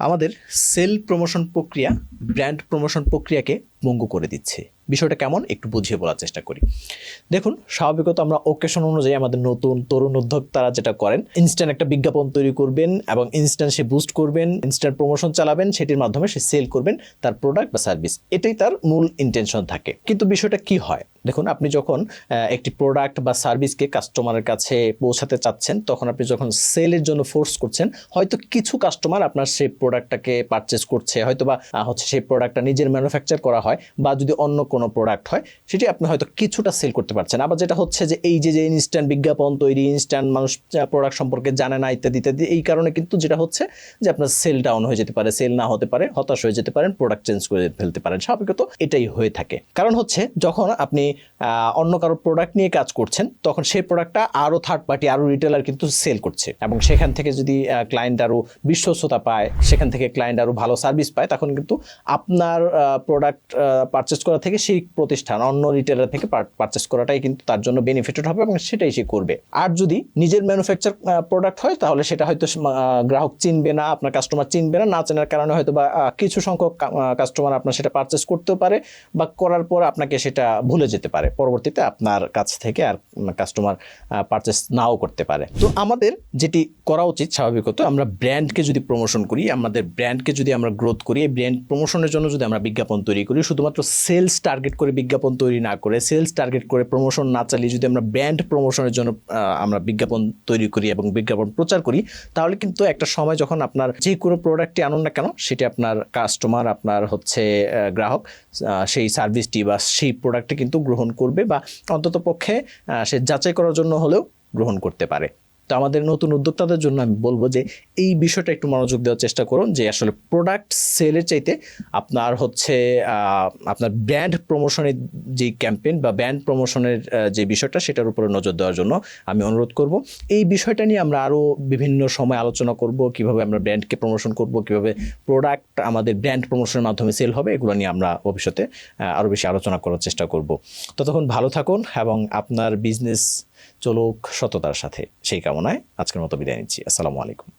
আমাদের sale promotion প্রক্রিয়া brand promotion প্রক্রিয়াকে ভঙ্গ করে দিচ্ছে। বিষয়টা কেমন? একটু বুঝিয়ে বলার চেষ্টা করি। দেখুন, স্বাভাবিকত আমরা ওকেশন অনুযায়ী আমাদের নতুন তরুণ উদ্যোক্তারা যেটা করেন ইনস্ট্যান্ট একটা বিজ্ঞাপন তৈরি করবেন এবং ইনস্ট্যান্ট সে বুস্ট করবেন ইনস্ট্যান্ট প্রমোশন চালাবেন, সেটির মাধ্যমে সে সেল করবেন তার প্রোডাক্ট বা সার্ভিস এটাই তার মূল ইন্টেনশন থাকে। কিন্তু বিষয়টা কি হয়? দেখুন, আপনি যখন একটি প্রোডাক্ট বা সার্ভিসকে কাস্টমারের কাছে পৌঁছাতে চাচ্ছেন, তখন আপনি যখন সেলের জন্য ফোর্স করছেন, হয়তো কিছু কাস্টমার আপনার সেই প্রোডাক্টটাকে পারচেস করছে হয়তো বা হচ্ছে সেই প্রোডাক্টটা নিজের ম্যানুফ্যাকচার করা হয়। বা যদি অন্য কোনো প্রোডাক্ট হয়, সেটি আপনি হয়তো কিছুটা সেল করতে পারছেন। আবার যেটা হচ্ছে যে এই যে যে ইনস্ট্যান্ট বিজ্ঞাপন তৈরি ইনস্ট্যান্ট মানুষ প্রোডাক্ট সম্পর্কে জানে না, ইত্যাদি ইত্যাদি, এই কারণে কিন্তু যেটা হচ্ছে যে আপনার সেল ডাউন হয়ে যেতে পারে সেল না হতে পারে, হতাশ হয়ে যেতে পারেন প্রোডাক্ট চেঞ্জ করে ফেলতে পারেন। স্বাভাবিকত এটাই হয়ে থাকে। কারণ হচ্ছে যখন আপনি অন্য কারও প্রোডাক্ট নিয়ে কাজ করছেন, তখন সেই প্রোডাক্টটা আরও থার্ড পার্টি আরও রিটেলার কিন্তু সেল করছে। এবং সেখান থেকে যদি ক্লায়েন্ট আরও বিশ্বস্ততা পায়, সেখান থেকে ক্লায়েন্ট আরও ভালো সার্ভিস পায়, তখন কিন্তু আপনার প্রোডাক্ট পারচেস করা থেকে সেই প্রতিষ্ঠান, অন্য রিটেলার থেকে পারচেস করাটাই কিন্তু তার জন্য বেনিফিটেড হবে এবং সেটাই সে করবে। আর যদি নিজের ম্যানুফ্যাকচার প্রোডাক্ট হয়, তাহলে সেটা হয়তো গ্রাহক চিনবে না, আপনার কাস্টমার চিনবে না না চেনার কারণে হয়তো বা কিছু সংখ্যক কাস্টমার আপনার সেটা পারচেস করতেও পারে বা করার পর আপনাকে সেটা ভুলে যেতে পারে। পরবর্তীতে আপনার কাছ থেকে আর কাস্টমার পারচেস নাও করতে পারে। তো আমাদের যেটি করা উচিত স্বাভাবিকত, আমরা ব্র্যান্ডকে যদি প্রমোশন করি, আমাদের ব্র্যান্ডকে যদি আমরা গ্রোথ করি, এই ব্র্যান্ড প্রমোশনের জন্য যদি আমরা বিজ্ঞাপন তৈরি করি শুধুমাত্র সেলস টার্গেট করে বিজ্ঞাপন তৈরি না করে সেলস টার্গেট করে প্রমোশন না চালিয়ে যদি আমরা ব্র্যান্ড প্রমোশনের জন্য আমরা বিজ্ঞাপন তৈরি করি এবং বিজ্ঞাপন প্রচার করি, তাহলে কিন্তু একটা সময় যখন আপনার যে কোনো প্রোডাক্টটি আনুন না কেন, সেটি আপনার কাস্টমার আপনার হচ্ছে গ্রাহক সেই সার্ভিসটি বা সেই প্রোডাক্টটি কিন্তু গ্রহণ করবে বা অন্তত পক্ষে সে যাচাই করার জন্য হলেও গ্রহণ করতে পারে। তো আমাদের নতুন উদ্যোক্তাদের জন্য আমি বলব যে এই বিষয়টা একটু মনোযোগ দেওয়ার চেষ্টা করুন যে আসলে প্রোডাক্ট সেলের চাইতে আপনার হচ্ছে আপনার ব্র্যান্ড প্রমোশনের যে ক্যাম্পেইন বা ব্র্যান্ড প্রমোশনের যে বিষয়টা সেটার উপরে নজর দেওয়ার জন্য আমি অনুরোধ করব। এই বিষয়টা নিয়ে আমরা আরও বিভিন্ন সময় আলোচনা করব, কীভাবে আমরা ব্র্যান্ডকে প্রমোশন করব, কীভাবে প্রোডাক্ট আমাদের ব্র্যান্ড প্রমোশনের মাধ্যমে সেল হবে, এগুলো নিয়ে আমরা ভবিষ্যতে আরও বেশি আলোচনা করার চেষ্টা করব। ততক্ষণ ভালো থাকুন এবং আপনার বিজনেস চলুক সততার সাথে। সেই কামনায় আজকের মতো বিদায় নিচ্ছি। আসসালামু আলাইকুম।